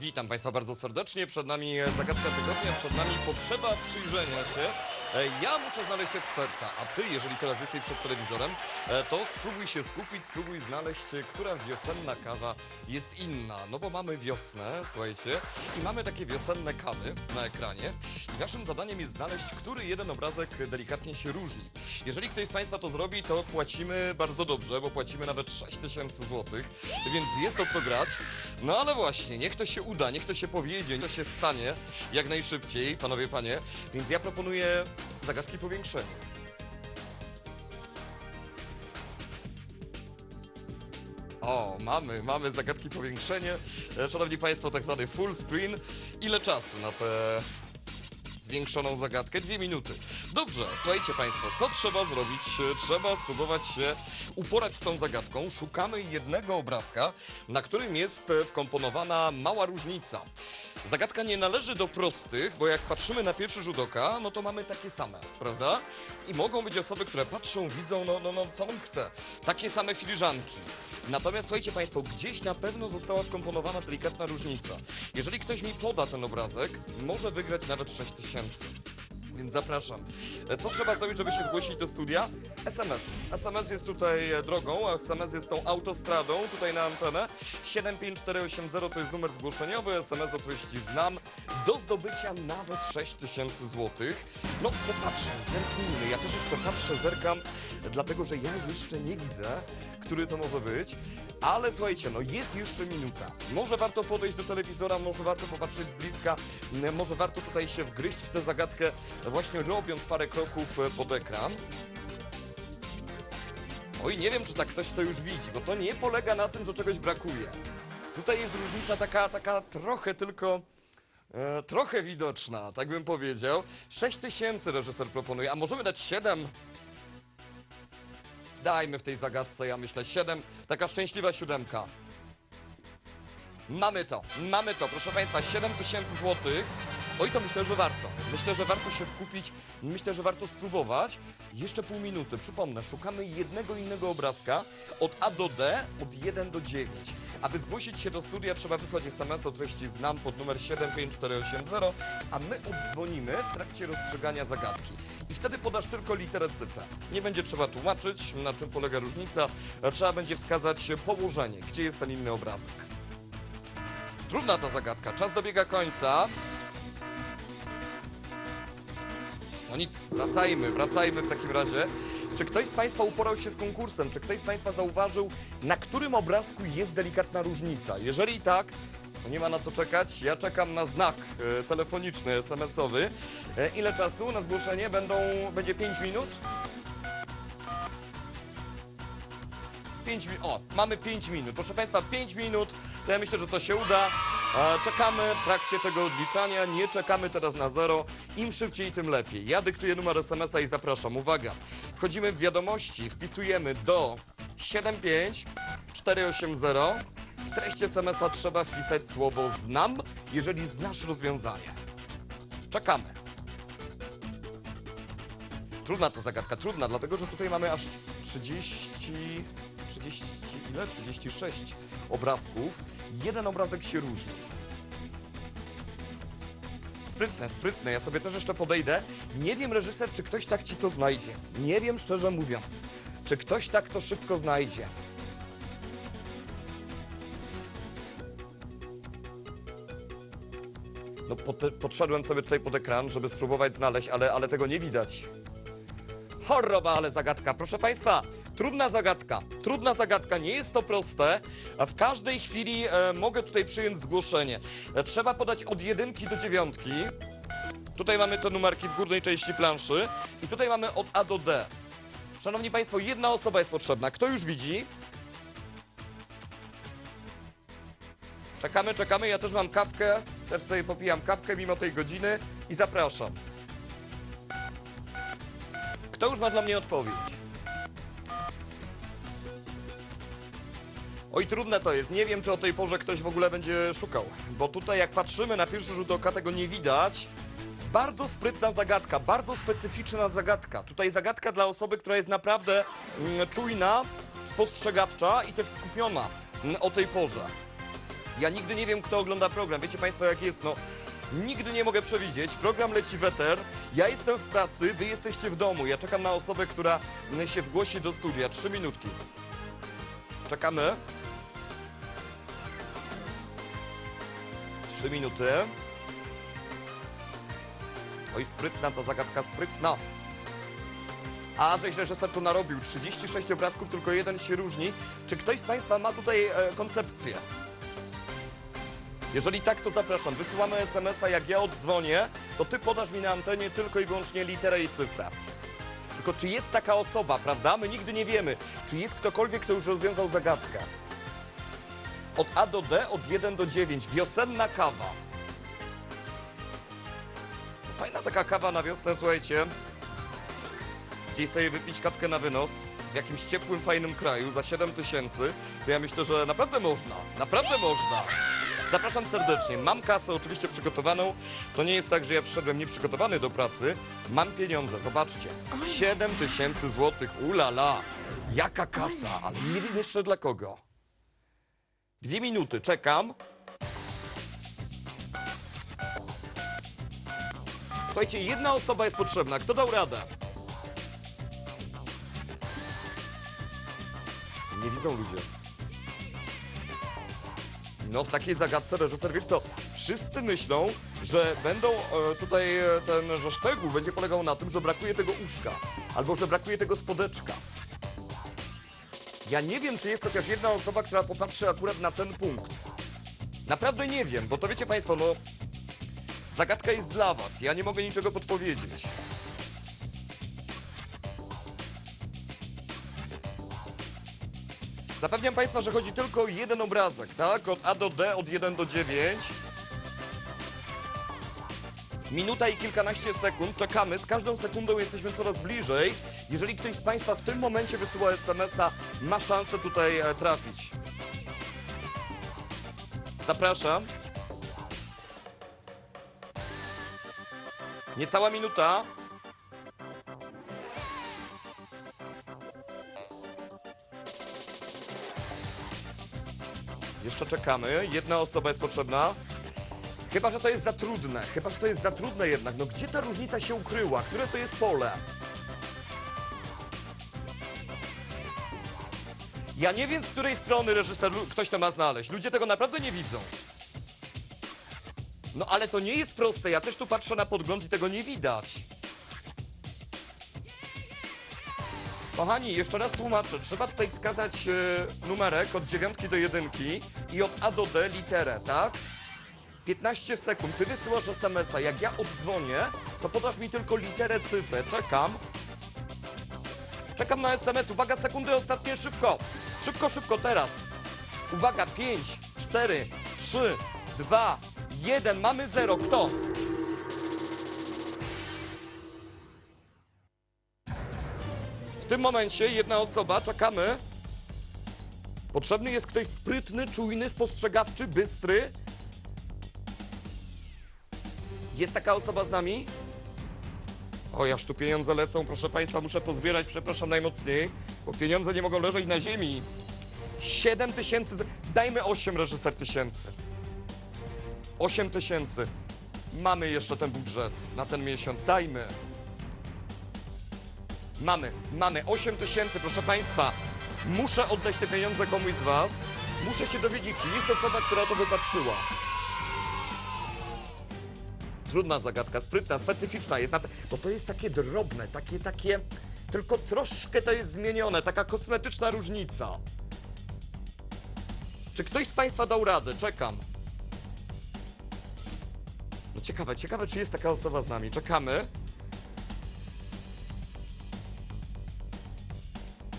Witam Państwa bardzo serdecznie. Przed nami zagadka tygodnia, przed nami potrzeba przyjrzenia się. E, Ja muszę znaleźć eksperta, a Ty, jeżeli teraz jesteś przed telewizorem, e, to spróbuj się skupić, spróbuj znaleźć, e, która wiosenna kawa jest inna. No bo mamy wiosnę, słuchajcie, i mamy takie wiosenne kawy na ekranie. I naszym zadaniem jest znaleźć, który jeden obrazek delikatnie się różni. Jeżeli ktoś z Państwa to zrobi, to płacimy bardzo dobrze, bo płacimy nawet 6 tysięcy złotych, więc jest o co grać. No ale właśnie, niech to się uda, niech to się powiedzie, niech to się stanie jak najszybciej, panowie, panie. Więc ja proponuję zagadki powiększenia. O, mamy, mamy zagadki powiększenie. E, Szanowni Państwo, tak zwany full screen. Ile czasu na tę zwiększoną zagadkę? Dwie minuty. Dobrze, słuchajcie Państwo, co trzeba zrobić? E, Trzeba spróbować się uporać z tą zagadką. Szukamy jednego obrazka, na którym jest e, wkomponowana mała różnica. Zagadka nie należy do prostych, bo jak patrzymy na pierwszy rzut oka, no to mamy takie same, prawda? I mogą być osoby, które patrzą, widzą, no, no, no co on chce. Takie same filiżanki. Natomiast słuchajcie Państwo, gdzieś na pewno została wkomponowana delikatna różnica. Jeżeli ktoś mi poda ten obrazek, może wygrać nawet 6 tysięcy. Więc zapraszam. E, Co trzeba zrobić, żeby się zgłosić do studia? SMS. SMS jest tutaj e, drogą, a SMS jest tą autostradą tutaj na antenę. 75480 to jest numer zgłoszeniowy, SMS o treści znam. Do zdobycia nawet 6000 złotych. No popatrzę, zerknijmy. Ja też jeszcze patrzę, zerkam, dlatego że ja jeszcze nie widzę, który to może być. Ale słuchajcie, no jest jeszcze minuta. Może warto podejść do telewizora, może warto popatrzeć z bliska, może warto tutaj się wgryźć w tę zagadkę, właśnie robiąc parę kroków e, pod ekran. Oj, nie wiem, czy tak ktoś to już widzi, bo to nie polega na tym, że czegoś brakuje. Tutaj jest różnica taka, taka trochę tylko... E, trochę widoczna, tak bym powiedział. 6 tysięcy reżyser proponuje, a możemy dać 7? Dajmy w tej zagadce, ja myślę, 7. Taka szczęśliwa siódemka. Mamy to, mamy to, proszę Państwa, 7 tysięcy złotych. Oj, to myślę, że warto. Myślę, że warto się skupić, myślę, że warto spróbować. Jeszcze pół minuty, przypomnę, szukamy jednego innego obrazka od A do D, od 1 do 9. Aby zgłosić się do studia, trzeba wysłać SMS o treści znam pod numer 75480, a my oddzwonimy w trakcie rozstrzygania zagadki. I wtedy podasz tylko literę cyfrę. Nie będzie trzeba tłumaczyć, na czym polega różnica. Trzeba będzie wskazać położenie, gdzie jest ten inny obrazek. Trudna ta zagadka. Czas dobiega końca. No nic, wracajmy, wracajmy w takim razie. Czy ktoś z Państwa uporał się z konkursem? Czy ktoś z Państwa zauważył, na którym obrazku jest delikatna różnica? Jeżeli tak, to nie ma na co czekać. Ja czekam na znak e, telefoniczny, SMS-owy. E, ile czasu na zgłoszenie? Będą, będzie 5 minut? 5 minut. O, mamy 5 minut. Proszę Państwa, 5 minut. To ja myślę, że to się uda. Czekamy w trakcie tego odliczania. Nie czekamy teraz na zero. Im szybciej, tym lepiej. Ja dyktuję numer SMS-a i zapraszam. Uwaga. Wchodzimy w wiadomości. Wpisujemy do 75480. W treści SMS-a trzeba wpisać słowo znam, jeżeli znasz rozwiązanie. Czekamy. Trudna ta zagadka, trudna, dlatego że tutaj mamy aż 30, 30, ile? 36 obrazków. Jeden obrazek się różni. Sprytne, sprytne. Ja sobie też jeszcze podejdę. Nie wiem, reżyser, czy ktoś tak ci to znajdzie. Nie wiem, szczerze mówiąc, czy ktoś tak to szybko znajdzie. No, pod, podszedłem sobie tutaj pod ekran, żeby spróbować znaleźć, ale, ale tego nie widać. Horrowa, ale zagadka. Proszę Państwa, trudna zagadka. Trudna zagadka, nie jest to proste. W każdej chwili e, mogę tutaj przyjąć zgłoszenie. E, trzeba podać od jedynki do dziewiątki. Tutaj mamy te numerki w górnej części planszy. I tutaj mamy od A do D. Szanowni Państwo, jedna osoba jest potrzebna. Kto już widzi? Czekamy, czekamy. Ja też mam kawkę. Też sobie popijam kawkę mimo tej godziny. I zapraszam. Kto już ma dla mnie odpowiedź? Oj, trudne to jest. Nie wiem, czy o tej porze ktoś w ogóle będzie szukał. Bo tutaj, jak patrzymy na pierwszy rzut oka, tego nie widać. Bardzo sprytna zagadka, bardzo specyficzna zagadka. Tutaj zagadka dla osoby, która jest naprawdę mm, czujna, spostrzegawcza i też skupiona mm, o tej porze. Ja nigdy nie wiem, kto ogląda program. Wiecie Państwo, jak jest, no. Nigdy nie mogę przewidzieć. Program leci weter. Ja jestem w pracy, wy jesteście w domu. Ja czekam na osobę, która mm, się zgłosi do studia. Trzy minutki. Czekamy. Trzy minuty. Oj, sprytna ta zagadka, sprytna. A żeś reżyser tu narobił. 36 obrazków, tylko jeden się różni. Czy ktoś z Państwa ma tutaj e, koncepcję? Jeżeli tak, to zapraszam. Wysyłamy SMS-a, jak ja oddzwonię, to ty podasz mi na antenie tylko i wyłącznie literę i cyfrę. Tylko czy jest taka osoba, prawda? My nigdy nie wiemy. Czy jest ktokolwiek, kto już rozwiązał zagadkę? Od A do D, od 1 do 9. Wiosenna kawa. Fajna taka kawa na wiosnę, słuchajcie. Gdzieś sobie wypić kawkę na wynos w jakimś ciepłym, fajnym kraju za 7 tysięcy, to ja myślę, że naprawdę można. Naprawdę można. Zapraszam serdecznie. Mam kasę oczywiście przygotowaną. To nie jest tak, że ja przyszedłem nieprzygotowany do pracy. Mam pieniądze, zobaczcie. 7 tysięcy złotych, ulala. Jaka kasa, ale nie wiem jeszcze dla kogo. Dwie minuty, czekam. Słuchajcie, jedna osoba jest potrzebna. Kto dał radę? Nie widzą ludzie. No w takiej zagadce reżyser, wiesz co, wszyscy myślą, że będą e, tutaj e, ten, że szczegół będzie polegał na tym, że brakuje tego uszka, albo że brakuje tego spodeczka. Ja nie wiem, czy jest chociaż jedna osoba, która popatrzy akurat na ten punkt. Naprawdę nie wiem, bo to wiecie Państwo, no zagadka jest dla Was, ja nie mogę niczego podpowiedzieć. Zapewniam Państwa, że chodzi tylko o jeden obrazek, tak? Od A do D, od 1 do 9. Minuta i kilkanaście sekund, czekamy, z każdą sekundą jesteśmy coraz bliżej. Jeżeli ktoś z Państwa w tym momencie wysyła SMS-a, ma szansę tutaj e, trafić. Zapraszam. Niecała minuta. Jeszcze czekamy. Jedna osoba jest potrzebna. Chyba, że to jest za trudne. Chyba, że to jest za trudne jednak. No gdzie ta różnica się ukryła? Które to jest pole? Ja nie wiem, z której strony reżyser ktoś to ma znaleźć. Ludzie tego naprawdę nie widzą. No ale to nie jest proste. Ja też tu patrzę na podgląd i tego nie widać. Kochani, jeszcze raz tłumaczę. Trzeba tutaj wskazać e, numerek od dziewiątki do jedynki i od A do D literę, tak? 15 sekund. Ty wysyłasz SMS-a. Jak ja oddzwonię, to podasz mi tylko literę, cyfrę. Czekam. Czekam na SMS. Uwaga, sekundy ostatnie, szybko. Szybko, szybko, teraz. Uwaga, 5, 4, 3, 2, 1. Mamy 0. Kto? W tym momencie jedna osoba, czekamy. Potrzebny jest ktoś sprytny, czujny, spostrzegawczy, bystry. Jest taka osoba z nami? O, aż tu pieniądze lecą, proszę Państwa, muszę pozbierać, przepraszam najmocniej, bo pieniądze nie mogą leżeć na ziemi. 7 tysięcy, dajmy 8 reżyser tysięcy. 8 tysięcy. Mamy jeszcze ten budżet na ten miesiąc, dajmy. Mamy, mamy 8 tysięcy, proszę Państwa. Muszę oddać te pieniądze komuś z Was. Muszę się dowiedzieć, czy jest osoba, która to wypatrzyła. Trudna zagadka, sprytna, specyficzna jest, bo to jest takie drobne, takie, takie, tylko troszkę to jest zmienione, taka kosmetyczna różnica. Czy ktoś z Państwa dał radę? Czekam. No ciekawe, ciekawe, czy jest taka osoba z nami. Czekamy.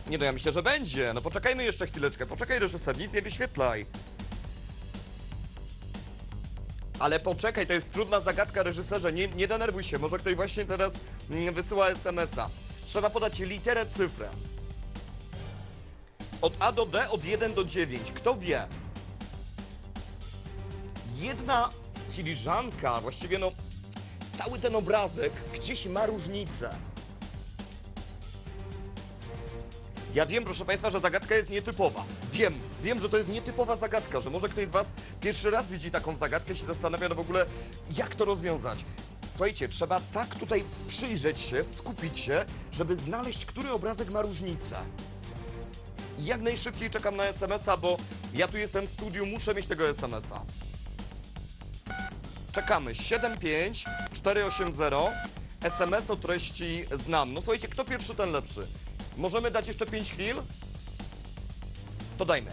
Nie no, ja myślę, że będzie. No poczekajmy jeszcze chwileczkę. Poczekaj, reżyser, nic nie wyświetlaj. Ale poczekaj, to jest trudna zagadka, reżyserze. Nie, nie denerwuj się, może ktoś właśnie teraz mm, wysyła SMS-a. Trzeba podać literę, cyfrę. Od A do D, od 1 do 9. Kto wie? Jedna filiżanka, właściwie no, cały ten obrazek gdzieś ma różnicę. Ja wiem, proszę Państwa, że zagadka jest nietypowa. Wiem, wiem, że to jest nietypowa zagadka, że może ktoś z Was pierwszy raz widzi taką zagadkę i się zastanawia, no w ogóle, jak to rozwiązać. Słuchajcie, trzeba tak tutaj przyjrzeć się, skupić się, żeby znaleźć, który obrazek ma różnicę. I jak najszybciej czekam na SMS-a, bo ja tu jestem w studiu, muszę mieć tego SMS-a. Czekamy 75 480 SMS o treści znam. No słuchajcie, kto pierwszy, ten lepszy. Możemy dać jeszcze 5 chwil? To dajmy.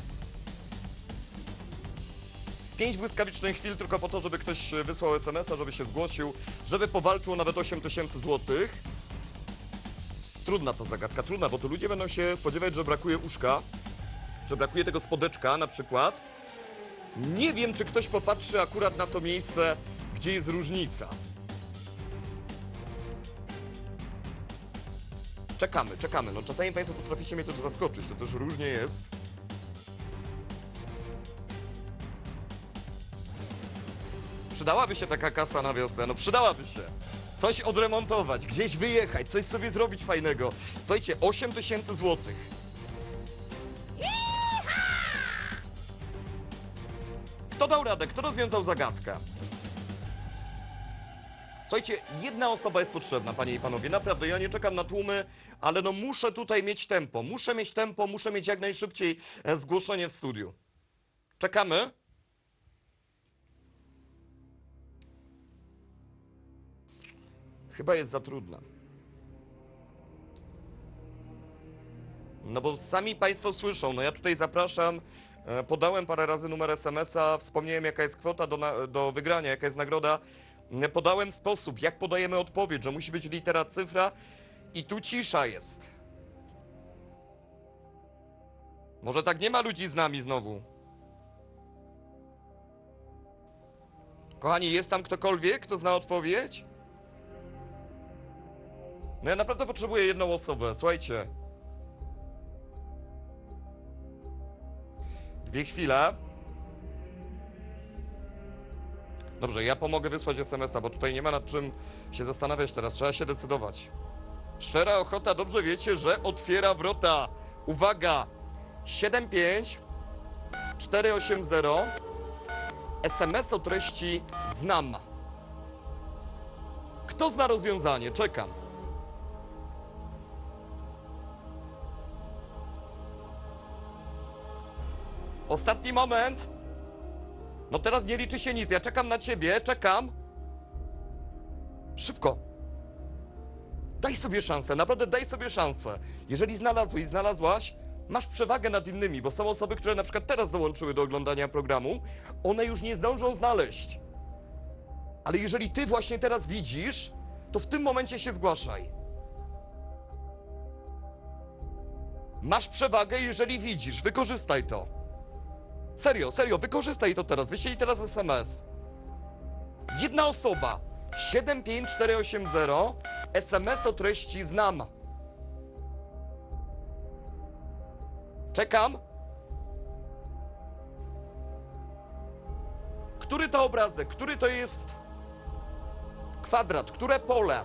5 błyskawicznych chwil tylko po to, żeby ktoś e, wysłał SMS-a, żeby się zgłosił, żeby powalczył nawet 8 tysięcy złotych. Trudna to zagadka, trudna, bo tu ludzie będą się spodziewać, że brakuje uszka, że brakuje tego spodeczka na przykład. Nie wiem, czy ktoś popatrzy akurat na to miejsce, gdzie jest różnica. Czekamy, czekamy. No czasami Państwo potraficie mnie też zaskoczyć, to też różnie jest. Przydałaby się taka kasa na wiosnę, no przydałaby się. Coś odremontować, gdzieś wyjechać, coś sobie zrobić fajnego. Słuchajcie, 8 tysięcy złotych. Kto dał radę? Kto rozwiązał zagadkę? Słuchajcie, jedna osoba jest potrzebna, panie i panowie. Naprawdę, ja nie czekam na tłumy, ale no muszę tutaj mieć tempo. Muszę mieć tempo, muszę mieć jak najszybciej e, zgłoszenie w studiu. Czekamy? Chyba jest za trudna. No bo sami Państwo słyszą, no ja tutaj zapraszam, e, podałem parę razy numer SMS-a, wspomniałem jaka jest kwota do, do wygrania, jaka jest nagroda. Podałem sposób, jak podajemy odpowiedź, że musi być litera, cyfra i tu cisza jest. Może tak nie ma ludzi z nami znowu. Kochani, jest tam ktokolwiek, kto zna odpowiedź? No ja naprawdę potrzebuję jedną osobę, słuchajcie. Dwie chwile. Dobrze, ja pomogę wysłać SMS-a, bo tutaj nie ma nad czym się zastanawiać teraz, trzeba się decydować. Szczera ochota, dobrze wiecie, że otwiera wrota. Uwaga! 75 480 SMS o treści znam. Kto zna rozwiązanie? Czekam. Ostatni moment. No teraz nie liczy się nic. Ja czekam na ciebie, czekam. Szybko. Daj sobie szansę, naprawdę daj sobie szansę. Jeżeli znalazłeś, znalazłaś, masz przewagę nad innymi, bo są osoby, które na przykład teraz dołączyły do oglądania programu, one już nie zdążą znaleźć. Ale jeżeli ty właśnie teraz widzisz, to w tym momencie się zgłaszaj. Masz przewagę, jeżeli widzisz, wykorzystaj to. Serio, serio, wykorzystaj to teraz. Wyślij teraz SMS. Jedna osoba. 75480 SMS o treści znam. Czekam. Który to obrazek? Który to jest kwadrat? Które pole?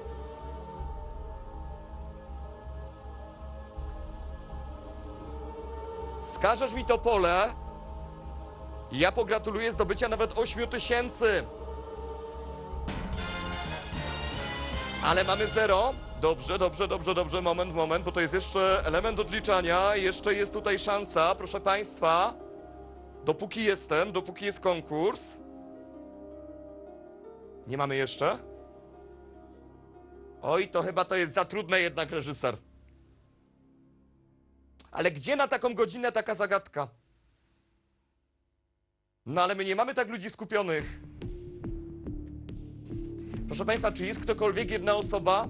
Skażesz mi to pole? Ja pogratuluję zdobycia nawet 8 tysięcy. Ale mamy zero. Dobrze, dobrze, dobrze, dobrze. Moment, moment, bo to jest jeszcze element odliczania. Jeszcze jest tutaj szansa, proszę Państwa. Dopóki jestem, dopóki jest konkurs. Nie mamy jeszcze? Oj, to chyba to jest za trudne jednak, reżyser. Ale gdzie na taką godzinę taka zagadka? No ale my nie mamy tak ludzi skupionych. Proszę Państwa, czy jest ktokolwiek, jedna osoba?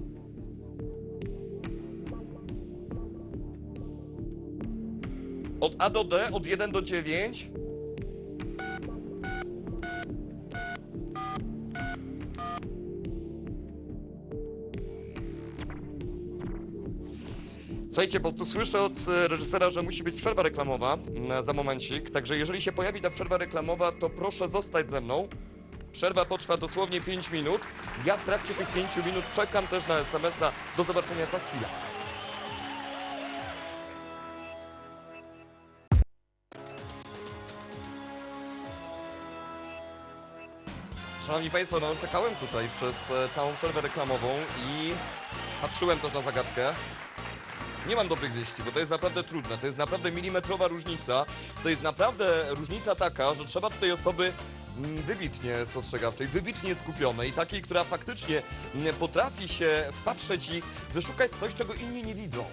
Od A do D, od 1 do 9. Słuchajcie, bo tu słyszę od e, reżysera, że musi być przerwa reklamowa mm, za momencik, także jeżeli się pojawi ta przerwa reklamowa, to proszę zostać ze mną. Przerwa potrwa dosłownie 5 minut. Ja w trakcie tych 5 minut czekam też na SMS-a. Do zobaczenia za chwilę. Szanowni Państwo, no czekałem tutaj przez e, całą przerwę reklamową i patrzyłem też na zagadkę. Nie mam dobrych wieści, bo to jest naprawdę trudne. To jest naprawdę milimetrowa różnica. To jest naprawdę różnica taka, że trzeba tutaj osoby mm, wybitnie spostrzegawczej, wybitnie skupionej, takiej, która faktycznie mm, potrafi się wpatrzeć i wyszukać coś, czego inni nie widzą.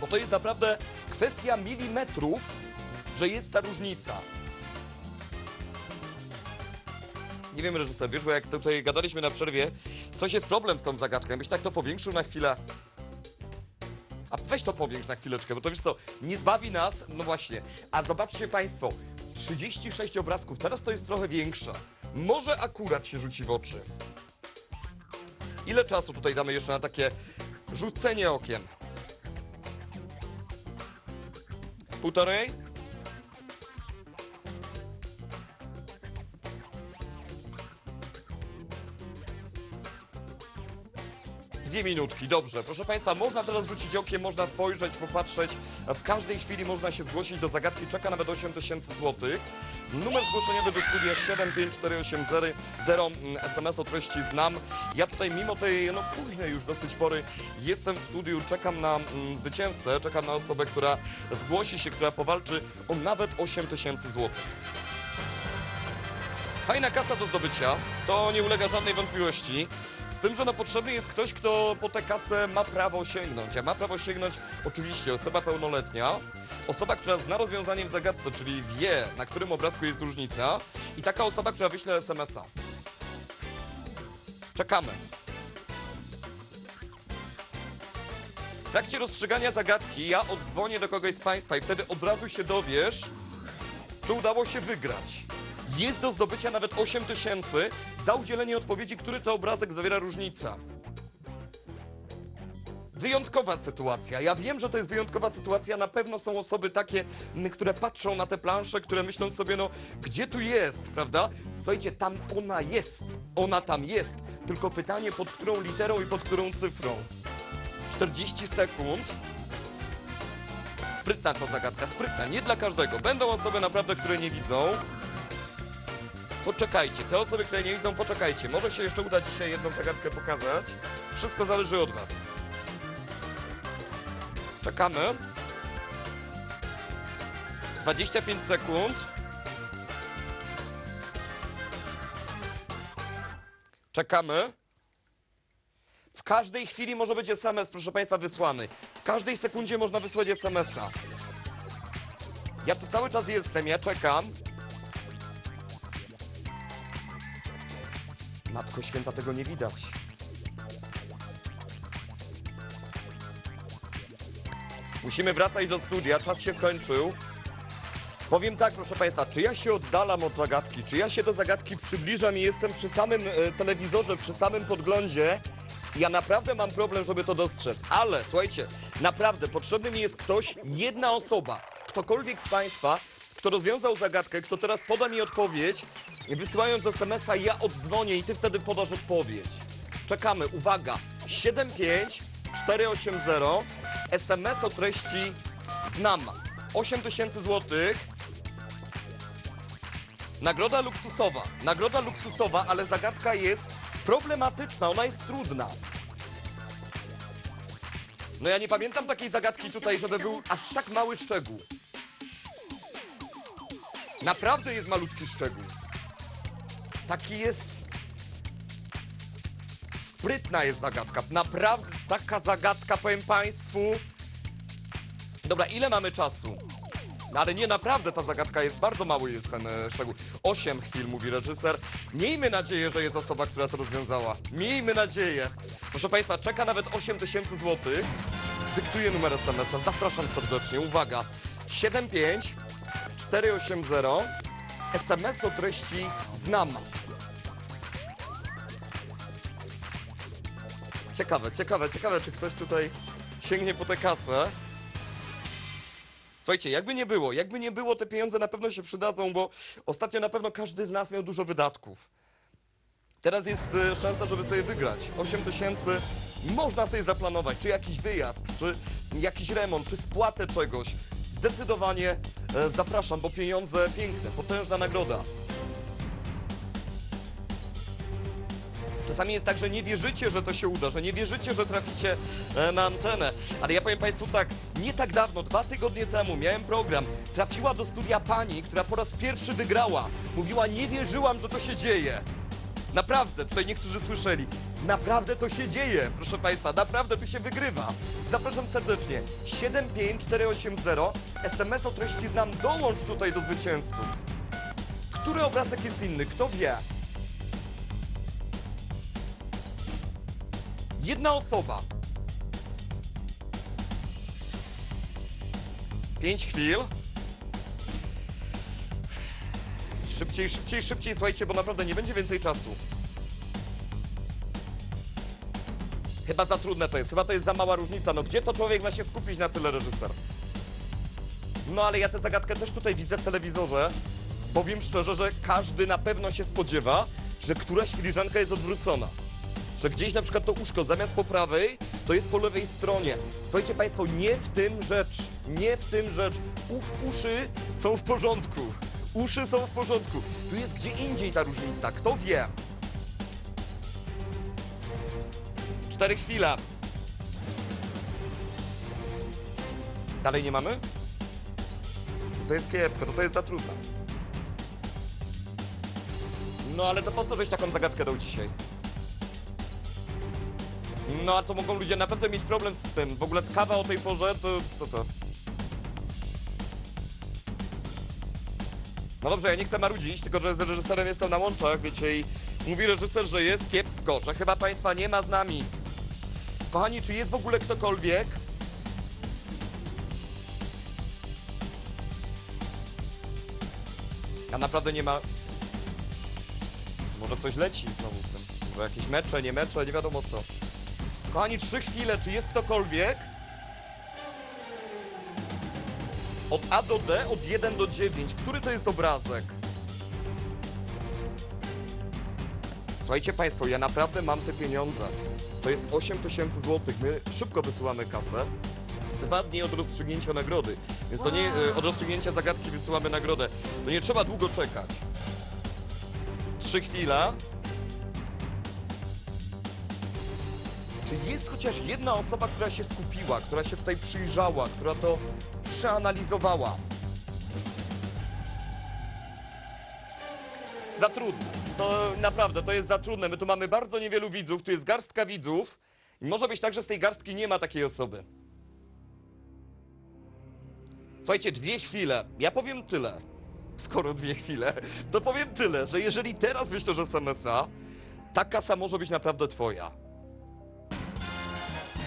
Bo to jest naprawdę kwestia milimetrów, że jest ta różnica. Nie wiem, reżyser, wiesz, bo jak tutaj gadaliśmy na przerwie, coś jest problem z tą zagadką. Byś tak to powiększył na chwilę. A weź to powiększ na chwileczkę, bo to wiesz co, nie zbawi nas, no właśnie. A zobaczcie Państwo, 36 obrazków, teraz to jest trochę większe. Może akurat się rzuci w oczy. Ile czasu tutaj damy jeszcze na takie rzucenie okiem? Półtorej? Dwie minutki, dobrze. Proszę Państwa, można teraz rzucić okiem, można spojrzeć, popatrzeć. W każdej chwili można się zgłosić do zagadki. Czeka nawet 8 tysięcy złotych. Numer zgłoszeniowy do studia 75480 SMS o treści znam. Ja tutaj mimo tej no, późnej już dosyć pory jestem w studiu, czekam na mm, zwycięzcę, czekam na osobę, która zgłosi się, która powalczy o nawet 8 tysięcy złotych. Fajna kasa do zdobycia, to nie ulega żadnej wątpliwości. Z tym, że no potrzebny jest ktoś, kto po tę kasę ma prawo sięgnąć. A ma prawo sięgnąć oczywiście osoba pełnoletnia, osoba, która zna rozwiązanie w zagadce, czyli wie, na którym obrazku jest różnica i taka osoba, która wyśle SMS-a. Czekamy. W trakcie rozstrzygania zagadki ja oddzwonię do kogoś z Państwa i wtedy od razu się dowiesz, czy udało się wygrać. Jest do zdobycia nawet 8 tysięcy za udzielenie odpowiedzi, który to obrazek zawiera różnica. Wyjątkowa sytuacja. Ja wiem, że to jest wyjątkowa sytuacja. Na pewno są osoby takie, które patrzą na te plansze, które myślą sobie, no, gdzie tu jest, prawda? Słuchajcie, tam ona jest. Ona tam jest. Tylko pytanie, pod którą literą i pod którą cyfrą. 40 sekund. Sprytna to zagadka, sprytna, nie dla każdego. Będą osoby naprawdę, które nie widzą. Poczekajcie, te osoby, które nie widzą, poczekajcie. Może się jeszcze uda dzisiaj jedną zagadkę pokazać. Wszystko zależy od Was. Czekamy. 25 sekund. Czekamy. W każdej chwili może być SMS, proszę Państwa, wysłany. W każdej sekundzie można wysłać SMS-a. Ja tu cały czas jestem, ja czekam. Matko Święta, tego nie widać. Musimy wracać do studia, czas się skończył. Powiem tak, proszę Państwa, czy ja się oddalam od zagadki, czy ja się do zagadki przybliżam i jestem przy samym e, telewizorze, przy samym podglądzie, ja naprawdę mam problem, żeby to dostrzec. Ale słuchajcie, naprawdę potrzebny mi jest ktoś, jedna osoba, ktokolwiek z Państwa, kto rozwiązał zagadkę, kto teraz poda mi odpowiedź, wysyłając SMS-a, ja oddzwonię i Ty wtedy podasz odpowiedź. Czekamy, uwaga, 75480, SMS o treści znam. 8 tysięcy złotych. Nagroda luksusowa. Nagroda luksusowa, ale zagadka jest problematyczna, ona jest trudna. No ja nie pamiętam takiej zagadki tutaj, żeby był aż tak mały szczegół. Naprawdę jest malutki szczegół. Taki jest. Sprytna jest zagadka. Naprawdę taka zagadka, powiem Państwu. Dobra, ile mamy czasu? No ale nie, naprawdę ta zagadka jest, bardzo mały jest ten e, szczegół. Osiem chwil, mówi reżyser. Miejmy nadzieję, że jest osoba, która to rozwiązała. Miejmy nadzieję. Proszę Państwa, czeka nawet 8 tysięcy złotych. Dyktuję numer SMS-a, zapraszam serdecznie. Uwaga, 75 480 SMS o treści znam. Ciekawe, ciekawe, ciekawe, czy ktoś tutaj sięgnie po tę kasę. Słuchajcie, jakby nie było, jakby nie było, te pieniądze na pewno się przydadzą, bo ostatnio na pewno każdy z nas miał dużo wydatków. Teraz jest e, szansa, żeby sobie wygrać. 8 tysięcy można sobie zaplanować, czy jakiś wyjazd, czy jakiś remont, czy spłatę czegoś. Zdecydowanie e, zapraszam, bo pieniądze piękne, potężna nagroda. Czasami jest tak, że nie wierzycie, że to się uda, że nie wierzycie, że traficie e, na antenę. Ale ja powiem Państwu tak, nie tak dawno, dwa tygodnie temu miałem program. Trafiła do studia pani, która po raz pierwszy wygrała. Mówiła, nie wierzyłam, że to się dzieje. Naprawdę, tutaj niektórzy słyszeli. Naprawdę to się dzieje, proszę Państwa, naprawdę tu się wygrywa. Zapraszam serdecznie. 75480 SMS o treści znam, dołącz tutaj do zwycięzców. Który obrazek jest inny? Kto wie? Jedna osoba. Pięć chwil. Szybciej, szybciej, szybciej, słuchajcie, bo naprawdę nie będzie więcej czasu. Chyba za trudne to jest, chyba to jest za mała różnica. No gdzie to człowiek ma się skupić na tyle reżyser? No ale ja tę zagadkę też tutaj widzę w telewizorze. Powiem szczerze, że każdy na pewno się spodziewa, że któraś filiżanka jest odwrócona. Że gdzieś na przykład to uszko zamiast po prawej, to jest po lewej stronie. Słuchajcie Państwo, nie w tym rzecz. Nie w tym rzecz. U, uszy są w porządku. Uszy są w porządku. Tu jest gdzie indziej ta różnica. Kto wie? Cztery chwile. Dalej nie mamy? To jest kiepsko, to to jest za trudne. No ale to po co żeś taką zagadkę dał dzisiaj? No a to mogą ludzie naprawdę mieć problem z tym. W ogóle kawa o tej porze to co to? No dobrze, ja nie chcę marudzić, tylko że z reżyserem jestem na łączach, wiecie, i mówi reżyser, że jest kiepsko, że chyba państwa nie ma z nami. Kochani, czy jest w ogóle ktokolwiek? A naprawdę nie ma... Może coś leci znowu w tym. Może jakieś mecze, nie mecze, nie wiadomo co. Kochani, trzy chwile, czy jest ktokolwiek? Od A do D, od 1 do 9. Który to jest obrazek? Słuchajcie Państwo, ja naprawdę mam te pieniądze. To jest 8 tysięcy złotych. My szybko wysyłamy kasę. Dwa dni od rozstrzygnięcia nagrody. Więc to nie e, od rozstrzygnięcia zagadki wysyłamy nagrodę. To nie trzeba długo czekać. Trzy chwile. Czy jest chociaż jedna osoba, która się skupiła, która się tutaj przyjrzała, która to przeanalizowała? Za trudne. To naprawdę, to jest za trudne. My tu mamy bardzo niewielu widzów, tu jest garstka widzów i może być tak, że z tej garstki nie ma takiej osoby. Słuchajcie, dwie chwile. Ja powiem tyle. Skoro dwie chwile, to powiem tyle, że jeżeli teraz wyślesz SMS-a, ta kasa może być naprawdę twoja.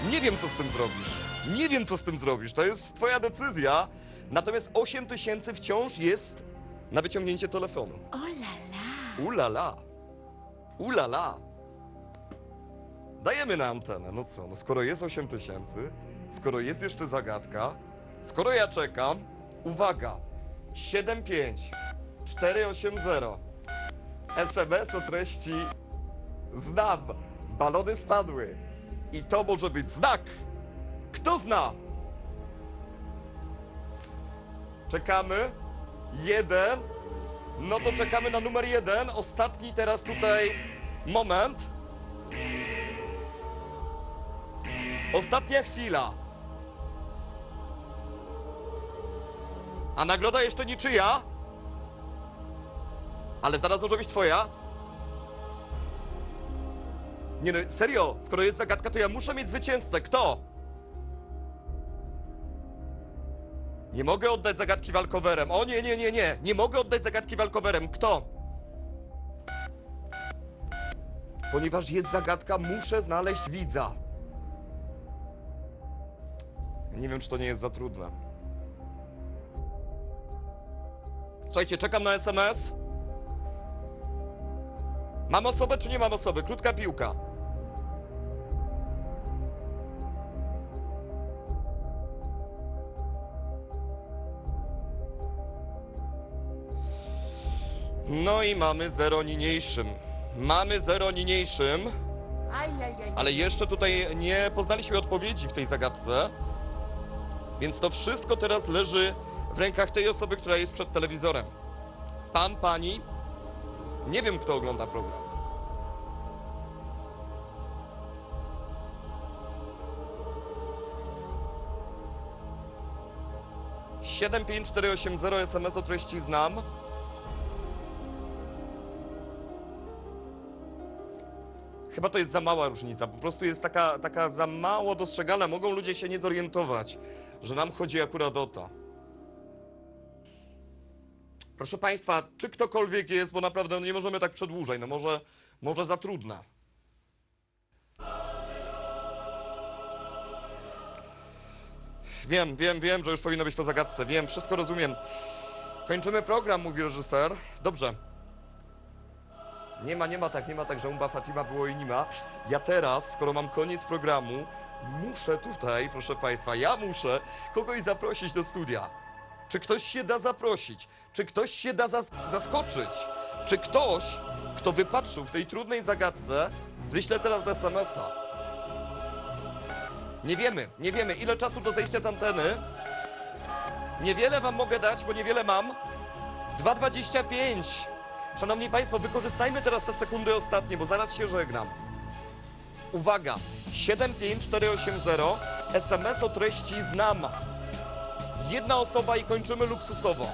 Nie wiem, co z tym zrobisz. Nie wiem, co z tym zrobisz. To jest twoja decyzja. Natomiast 8 tysięcy wciąż jest na wyciągnięcie telefonu. O la la! Ulala. Ulala. Dajemy na antenę. No co, no skoro jest 8 tysięcy, skoro jest jeszcze zagadka, skoro ja czekam, uwaga, 75 480 SMS o treści znam, balony spadły i to może być znak. Kto zna? Czekamy. Jeden. No to czekamy na numer jeden. Ostatni teraz tutaj moment. Ostatnia chwila. A nagroda jeszcze niczyja. Ale zaraz może być twoja. Nie no, serio, skoro jest zagadka, to ja muszę mieć zwycięzcę. Kto? Nie mogę oddać zagadki walkowerem. O nie, nie, nie, nie. Nie mogę oddać zagadki walkowerem. Kto? Ponieważ jest zagadka, muszę znaleźć widza. Nie wiem, czy to nie jest za trudne. Słuchajcie, czekam na SMS. Mam osobę, czy nie mam osoby? Krótka piłka. No i mamy 0 niniejszym. Mamy 0 niniejszym, ale jeszcze tutaj nie poznaliśmy odpowiedzi w tej zagadce. Więc to wszystko teraz leży w rękach tej osoby, która jest przed telewizorem. Pan, pani, nie wiem kto ogląda program. Siedem pięć cztery osiem zero SMS o treści znam. Chyba to jest za mała różnica, po prostu jest taka, taka za mało dostrzegalna. Mogą ludzie się nie zorientować, że nam chodzi akurat o to. Proszę Państwa, czy ktokolwiek jest, bo naprawdę no nie możemy tak przedłużać, no może, może za trudna. Wiem, wiem, wiem, że już powinno być po zagadce, wiem, wszystko rozumiem. Kończymy program, mówi reżyser. Dobrze. Nie ma, nie ma tak, nie ma tak, że Umba Fatima było i nie ma. Ja teraz, skoro mam koniec programu, muszę tutaj, proszę Państwa, ja muszę kogoś zaprosić do studia. Czy ktoś się da zaprosić? Czy ktoś się da zas- zaskoczyć? Czy ktoś, kto wypatrzył w tej trudnej zagadce, wyśle teraz SMS-a? Nie wiemy, nie wiemy, ile czasu do zejścia z anteny. Niewiele wam mogę dać, bo niewiele mam. 2,25. Szanowni Państwo, wykorzystajmy teraz te sekundy ostatnie, bo zaraz się żegnam. Uwaga, 75480, SMS o treści znam. Jedna osoba i kończymy luksusowo.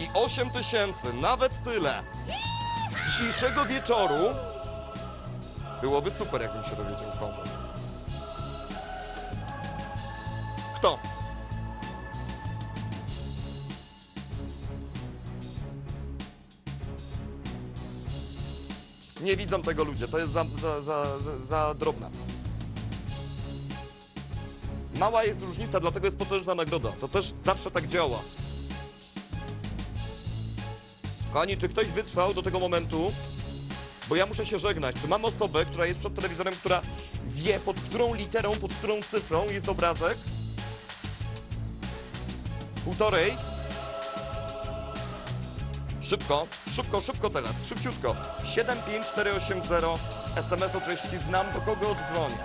I 8 tysięcy, nawet tyle. Dzisiejszego wieczoru byłoby super, jakbym się dowiedział komu. Kto? Nie widzą tego ludzie, to jest za, za, za, za, drobna. Mała jest różnica, dlatego jest potężna nagroda. To też zawsze tak działa. Kochani, czy ktoś wytrwał do tego momentu? Bo ja muszę się żegnać. Czy mam osobę, która jest przed telewizorem, która wie, pod którą literą, pod którą cyfrą jest obrazek? Półtorej? Szybko, szybko, szybko teraz, szybciutko. 75480, SMS o treści znam, do kogo oddzwonię.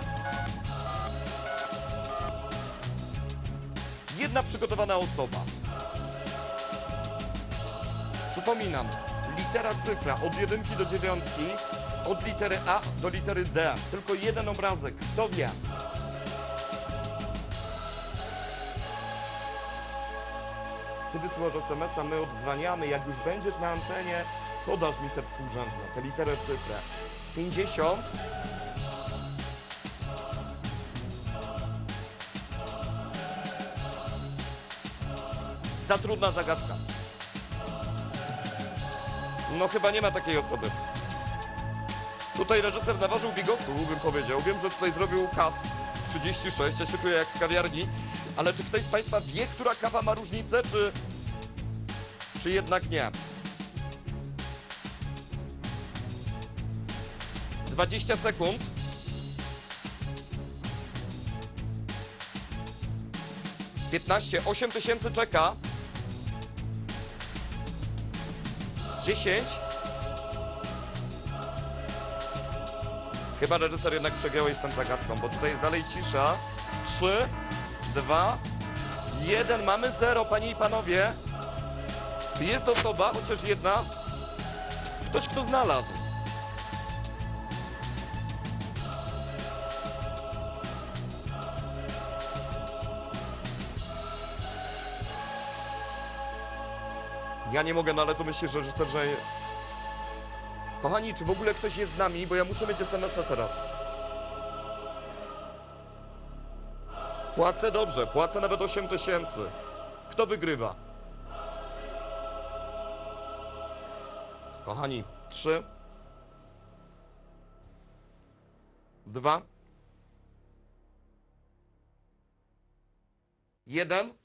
Jedna przygotowana osoba. Przypominam, litera cyfra od jedynki do dziewiątki, od litery A do litery D. Tylko jeden obrazek, kto wie? Ty wysyłasz SMS-a, my oddzwaniamy. Jak już będziesz na antenie, podasz mi te współrzędne, te literę cyfrę. 50. Za trudna zagadka. No chyba nie ma takiej osoby. Tutaj reżyser naważył bigosu, bym powiedział. Wiem, że tutaj zrobił kaw 36, ja się czuję jak w kawiarni. Ale czy ktoś z Państwa wie, która kawa ma różnicę, czy, czy jednak nie? 20 sekund. Piętnaście, osiem tysięcy czeka. Dziesięć. Chyba reżyser jednak przegrałeś z tą zagadką, bo tutaj jest dalej cisza. Trzy, dwa, jeden. Mamy zero, panie i panowie. Czy jest osoba, chociaż jedna? Ktoś, kto znalazł. Ja nie mogę, no ale to myślę, że reżyser, że... Kochani, czy w ogóle ktoś jest z nami? Bo ja muszę mieć SMS-a teraz. Płacę dobrze, płacę nawet 8 tysięcy. Kto wygrywa? Kochani, 3 2 1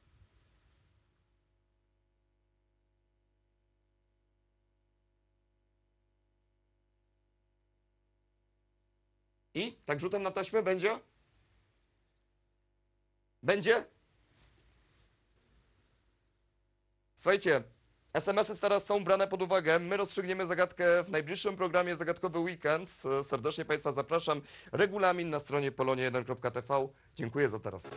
I tak rzutem na taśmę będzie? Będzie? Słuchajcie, SMS-y teraz są brane pod uwagę. My rozstrzygniemy zagadkę w najbliższym programie Zagadkowy Weekend. Serdecznie Państwa zapraszam. Regulamin na stronie polonie1.tv. Dziękuję za teraz.